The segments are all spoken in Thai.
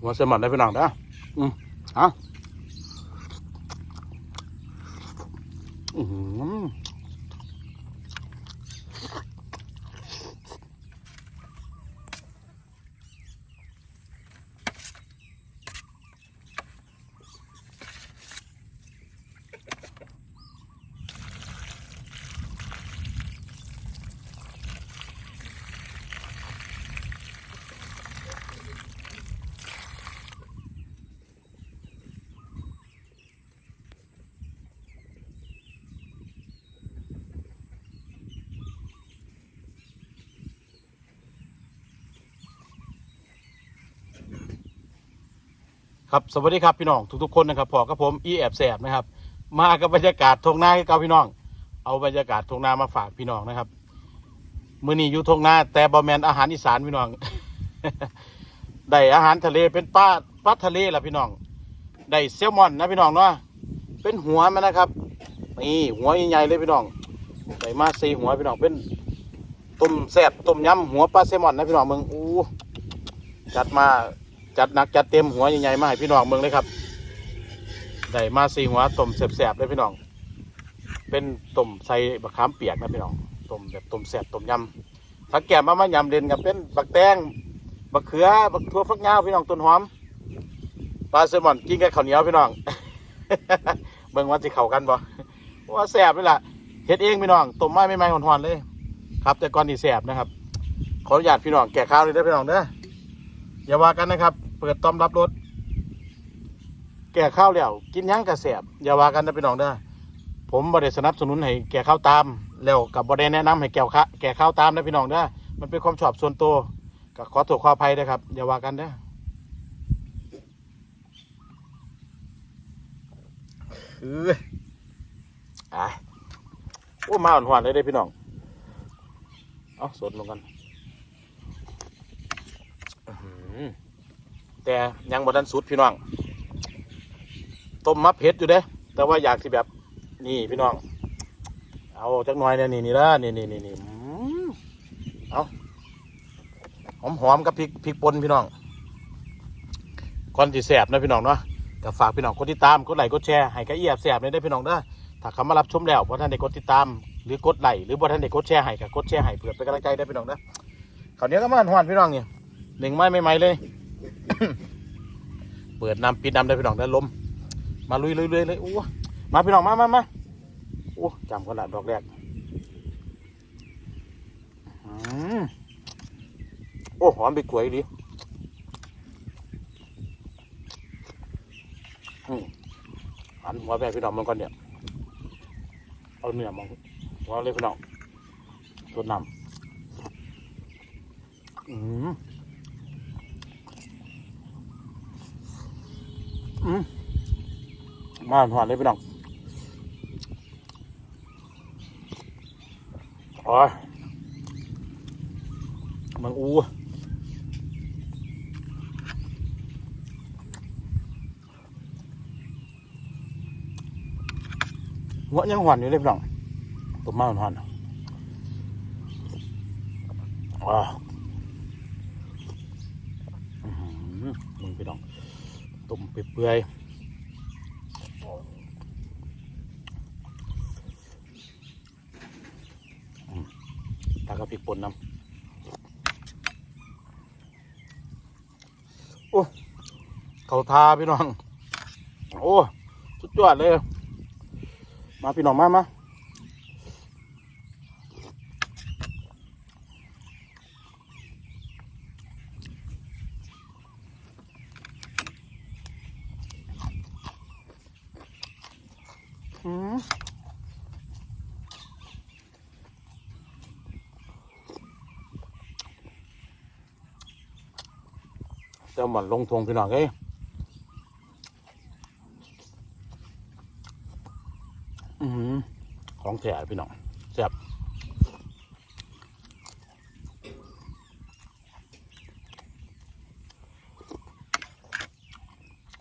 หัวเสมอนได้พี่น้องเด้ออืมเอะ ครับสวัสดีครับพี่น้องทุกๆคนนะครับพอกับผมอีแอบแสบนะครับ มากับบรรยากาศทงนาให้ก่าพี่น้อง เอาบรรยากาศทงนามาฝากพี่น้องนะครับมื้อนี้อยู่ทงนาแต่บอแมนอาหารอีสานพี่น้องได้อาหารทะเลเป็นปลาปลาทะเลล่ะพี่น้องได้แซลมอนนะพี่น้องเนาะเป็นหัวมันนะครับนี่หัวใหญ่ๆเลยพี่น้องได้มาสี่หัวพี่น้องเป็นต้มแซ่บต้มยำหัวปลาแซลมอนนะพี่น้องมืองอู้จัดมา จัดหนักจัดเต็มหัวใหญ่ๆมาให้พี่น้องเมืองเลยครับได้มาสี่หัวต้มแสบๆเลยพี่น้อง เป็นต้มใส่บักขามเปียกนะพี่น้องต้มแบบต้มแสบต้มยำผักแกมมามายำเด่นกับเป็นบักแตงบักเขือบักทั่วฟักยาวพี่น้องต้นหอมปลาแซลมอนกินกับข้าวเหนียวพี่น้องเบิ่งว่าจะเข้ากันบ่ว่าแสบเลยล่ะเฮ็ดเองพี่น้องต้มไม้ไม่ไม้หอนๆเลย ครับ แต่ก่อนนี่แสบนะครับขออนุญาตพี่น้องแก่ข้าวเลยได้พี่น้องเด้ออย่าว่ากันนะครับ เปิดต้อมรับรถ แก่ข้าวแล้วกินยั้งกระแสบอย่าว่ากันนะพี่น้องเด้อผมบริสนับสนุนให้แก่ข้าวตาม แล้วกับบริแนะนำให้แก่ข้าแก่ข้าวตามนะพี่น้องเด้อมันเป็นความชอบส่วนตัวก็ขอโทษขออภัยนะครับ อย่าว่ากันเด้อคืออะโอ้มาหวานๆเลยเด้พี่น้อง เอาสดลงกัน อืม แต่ยังบ่ทันสุดพี่น้องต้มมะเผ็ดอยู่เด้ แต่ว่าอยากสิแบบนี่พี่น้อง เอาจักหน่อยเนี่ยนี่นี่ละนี่นี่นี่นี่เอาหอมหอมๆกับพริกพริกป่นพี่น้องก่อนสิแสบนะพี่น้องเนาะก็ฝากพี่น้องกดติดตามกดไลค์กดแชร์ให้กับเอียบแสบเลยได้พี่น้องเด้อถ้าเขามารับชมแล้วบ่ท่านได้กดติดตามหรือกดไลค์หรือบ่ท่านได้กดแชร์ให้ก็กดแชร์ให้เพื่อเป็นกำลังใจได้พี่น้องเด้อคราวนี้ก็มาหวานพี่น้องเนี่ยหนึ่งไม้ไม่ไหมเลย เปิดน้ำปิดน้ำได้พี่น้องได้ลม มาลุยเลยๆเลยโอ้มาพี่น้องมามามาโอ้จำกันละดอกแรกอืมโอ้หอมไปกล้วยดีอืมหันหัวไปให้พี่น้องมันก่อนเนี่ย เอาเนื้อมองหัวเลยพี่น้องตัวน้ำอืม มาหวานเลยพี่น้องโอ้ยมันอูหัวยังหวานอยู่เลยพี่น้องตัวมาหวานว้าวมึงพี่น้อง ต้มเปื่อยตากระพริกป่นน้ำโอ้เขาทาพี่น้อง โอ้ สุดยอดเลย มาพี่น้องมามาอืม แซลมอนลงทงพี่น้องเอ้ยอือหือของแท้พี่น้องแซ่บ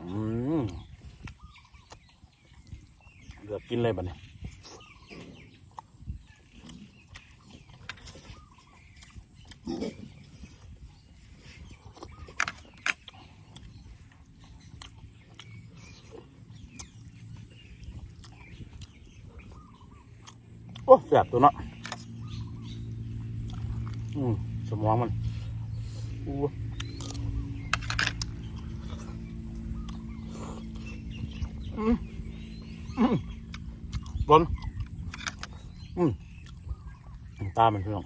อืมเลือกกินเลยบัดนี้แสบตัวเนาะอืมสมองมันอู้อืมอืมร้อนอืมตามันเพี่อง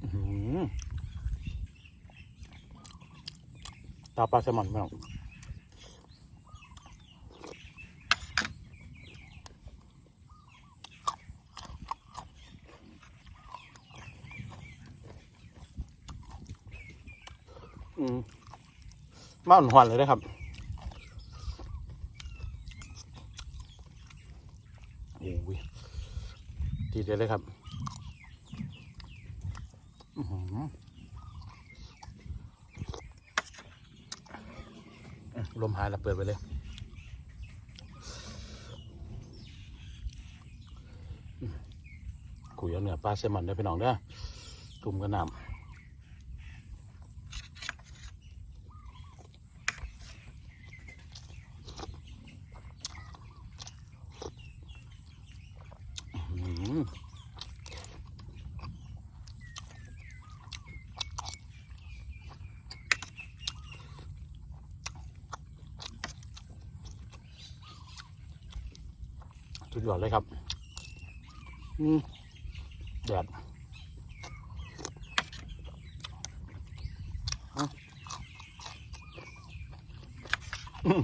อื้อหือตาปลาแซลมอนพี่น้ องอืมมาหอนเลยนะครับ โอ้ยทีเดียวเลยครับลมหายแล้วเปิดไปเลยกุยเอาเนื้อปลาเซลมอนได้พี่น้องเด้อจุ่มกระหน่ำ อืม สุดยอดเลยครับ อืมแดดอะอืม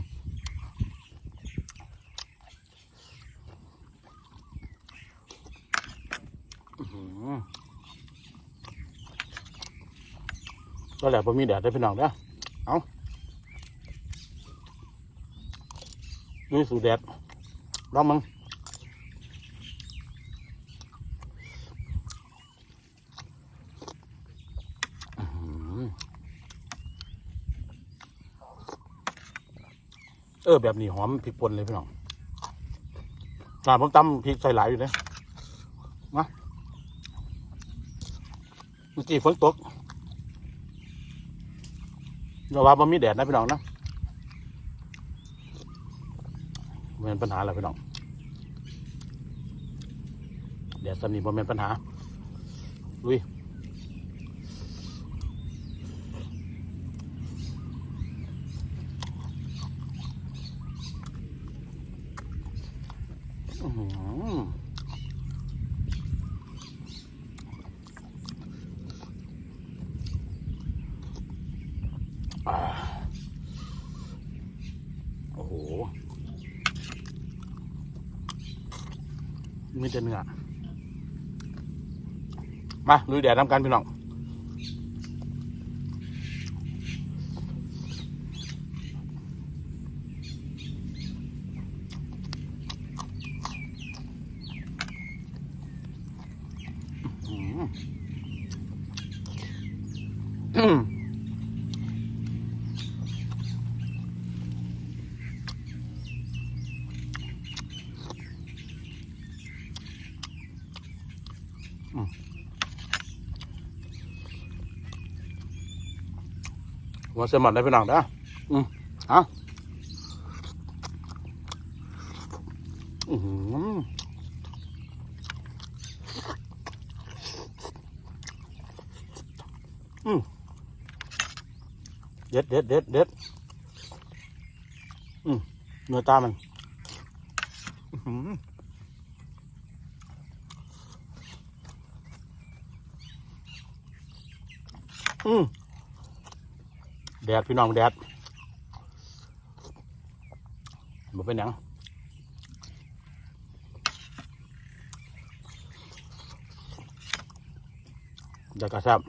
อื้อหือก็แหละพอมีแดดได้พี่น้องเด้อเอาดูสูดแดดลองมึงอื้อหือ เออ แบบนี้หอมพริกป่นเลยพี่น้องอ่าผมตำพริกใส่หลายอยู่เลยเมื่อกี้ฝนตกเราว่ามันมีแดดนะพี่น้องนะไมเป็นปัญหาอะไรพี่น้องแดดสำนีบ่เป็นปัญหาลุยอื้อหือ อ่า โอ้โห มีแต่เนื้อ มาลุยแดดทำกันพี่น้อง อืมอืม หัวเสมันได้พี่น้องเด้ออืมเอะอือหืออืมเด็ดเด็ดเด็ดเด็ดอืมเนื้อตามันอื้อหืออืม แดดพี่น้องแดดบ่เป็นหยังเดี๋ยวกระซับ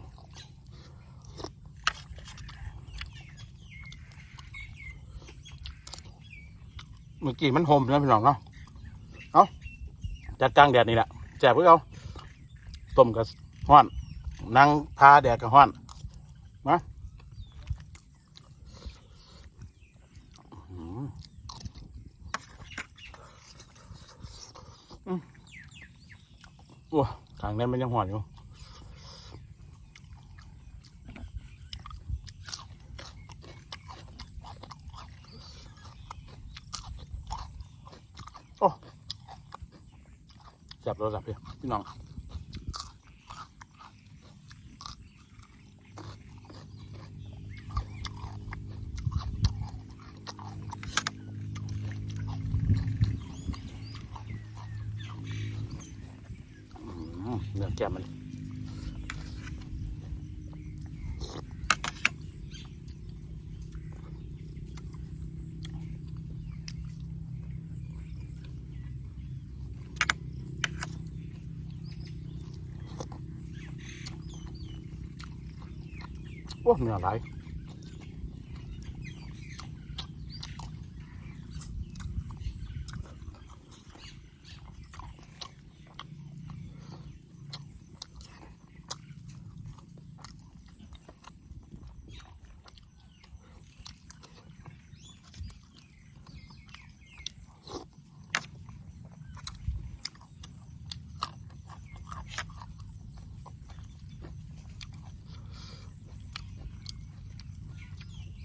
เมื่อกี้มันโฮมนะพี่น้องเนาะ เอาจัดกลางแดดนี่แหละแจกเพื่อเอาต้มกับห้อน นั่งพาแดดกับห้อน อืมอืมโอ้ทาง นั้นมันยังหอนอยู่โอ้จับโทรศัพท์พี่พี่น้องอื มเนื้อแก้มมันโอ้เนื้อหลาย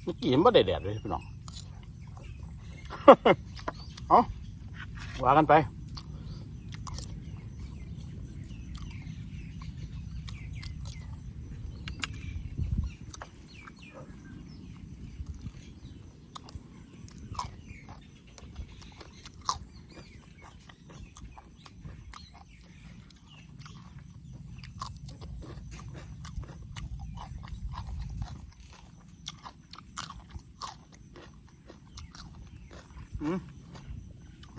เีมบ่ได้แดดเลยพี่น้อง เอาว่ากันไป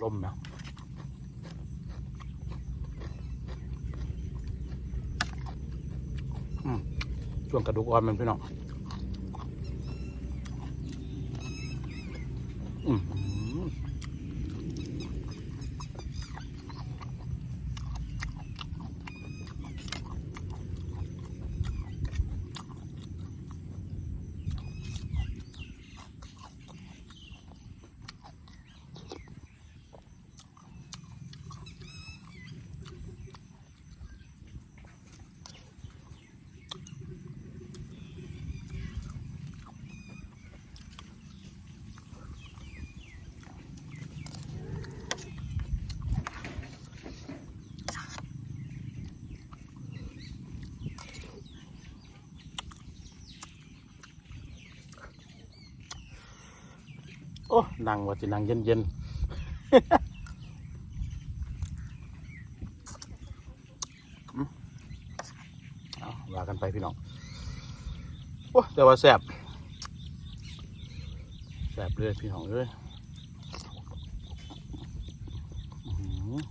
ลมนะอืม ช่วงกระดูกอ่อนมันพี่น้องอืมโอ้นั่งว่าจะนั่งเย็นเย็นเอาว่ากันไปพี่น้องโอ้แต่ว่าแสบแสบเลยพี่น้องเลยอื้อหือ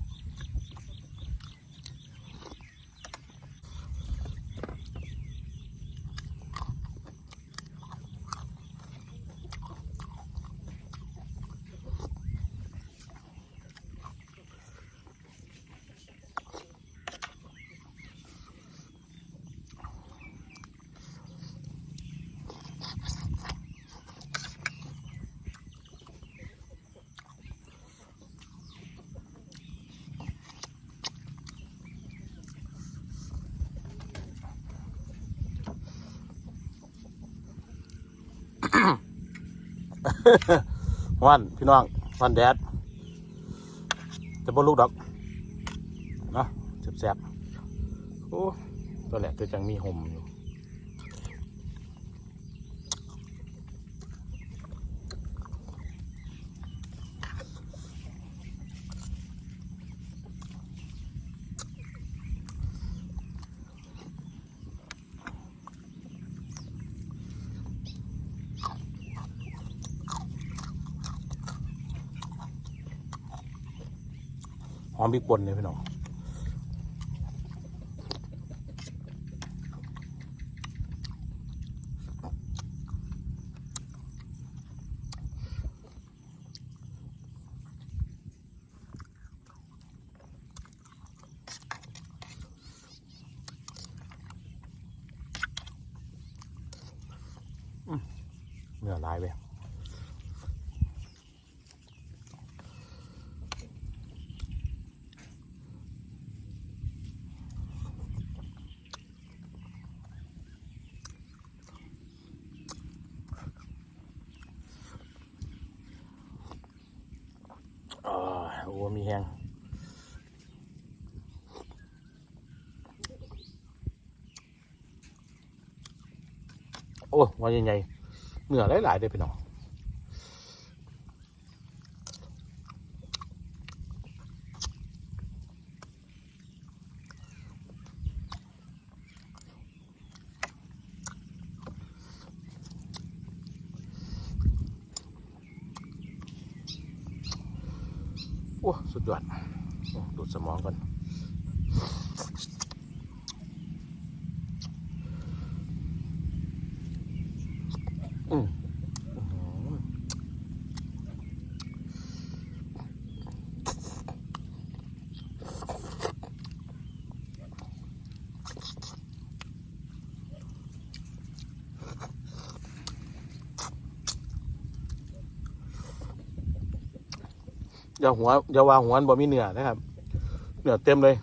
วันพี่น้องวันแดดจะบ่ลูกดอกเนะแสบๆโอ้ตัวแหลกตัวจังมีห่มอยู่ ห อมพริกป่นเลยพี่น้อง โอ้มีแหงโอ้วันใหญ่ๆเหนือหลายๆได้ไปหน้อ โอ้สุดยอดดูดสมองก่อนอืมอื้อหือ อย่าหัวอย่าวางหัวมันบ่มีเนื้อนะครับเนื้อเต็มเลย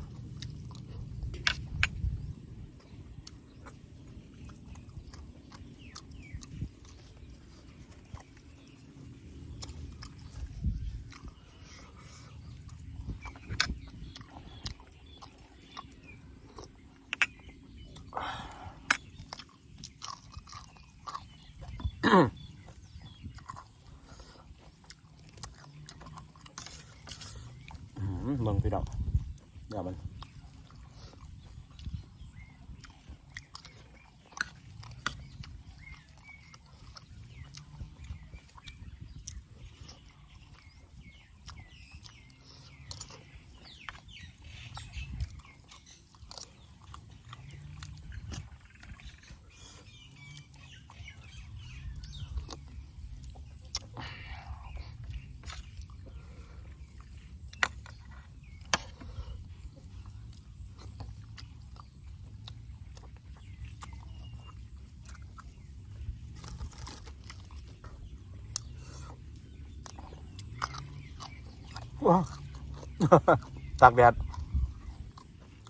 ตากแดด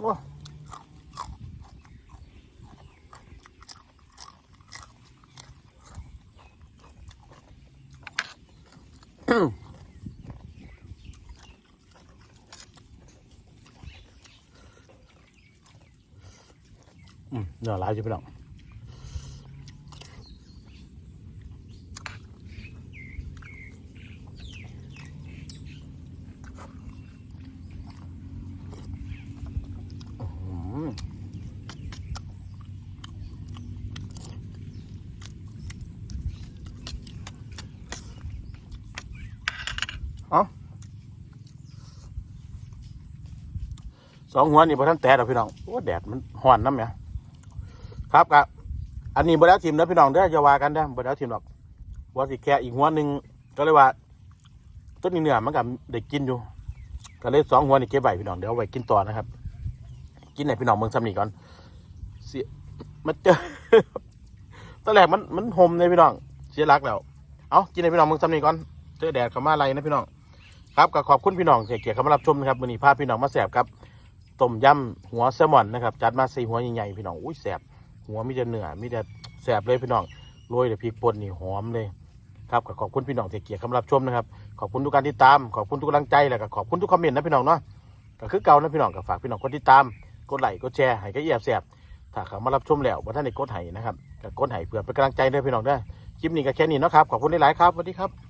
ว้าวอืมเนื้อหลายจ้ะพี่น้อง อืมเอา สองหัวนี่พอท่านแตะดอพี่น้องโอ้แดดมันห่อนน้ำเนี่ยครับครับอันนี้บไดแล้วทีมนะพี่น้องเด้ออย่าว่ากันเด้อบไดแล้วทีมหรอกว่าสิแค่อีกหัวหนึ่งก็เลยว่าต้นนี้เนื้อมันกับเด็กกินอยู่ ก็เลยสองหัวนี่เก็บไว้พี่น้องเดี๋ยวไว้กินต่อนะครับ กินไหนพี่น้องเมืองซ้ำนี่ก่อนเสียมันเจอตอนแรกมันมันหมเลยพี่น้อง เสียรักแล้วเอากินไหนพี่น้องเมืองซ้ำนี่ก่อนเจอแดดเข้ามาอะไรนะพี่น้อง ครับก็ขอบคุณพี่น้องที่เกียรติเข้ามารับชมนะครับวันนี้พาพี่น้องมาแสบครับ ต้มยำหัวแซลมอนนะครับจัดมาสี่หัวใหญ่ๆพี่น้องอุ้ยแสบหัวมีแต่เนื้อมีแต่แสบเลยพี่น้องโรยแต่พริกป่นนี่หอมเลยครับขอบคุณพี่น้องที่เกียรติเข้ามารับชมนะครับขอบคุณทุกการติดตามขอบคุณทุกกำลังใจแล้วก็ขอบคุณทุกคอมเมนต์นะพี่น้องเนาะก็คือเก่านะพี่น้องก็ฝากพี่น้องกดติดตามกดไลค์กดแชร์ให้ก็เอียบแสบถ้าเขามารับชมแล้วว่าท่านได้กดไห้นะครับก็กดไห้เพื่อเป็นกำลังใจด้วยพี่น้องด้อคลิปนี้ก็แค่นี้นะครับขอบคุณหลายๆครับสวัสดีครับ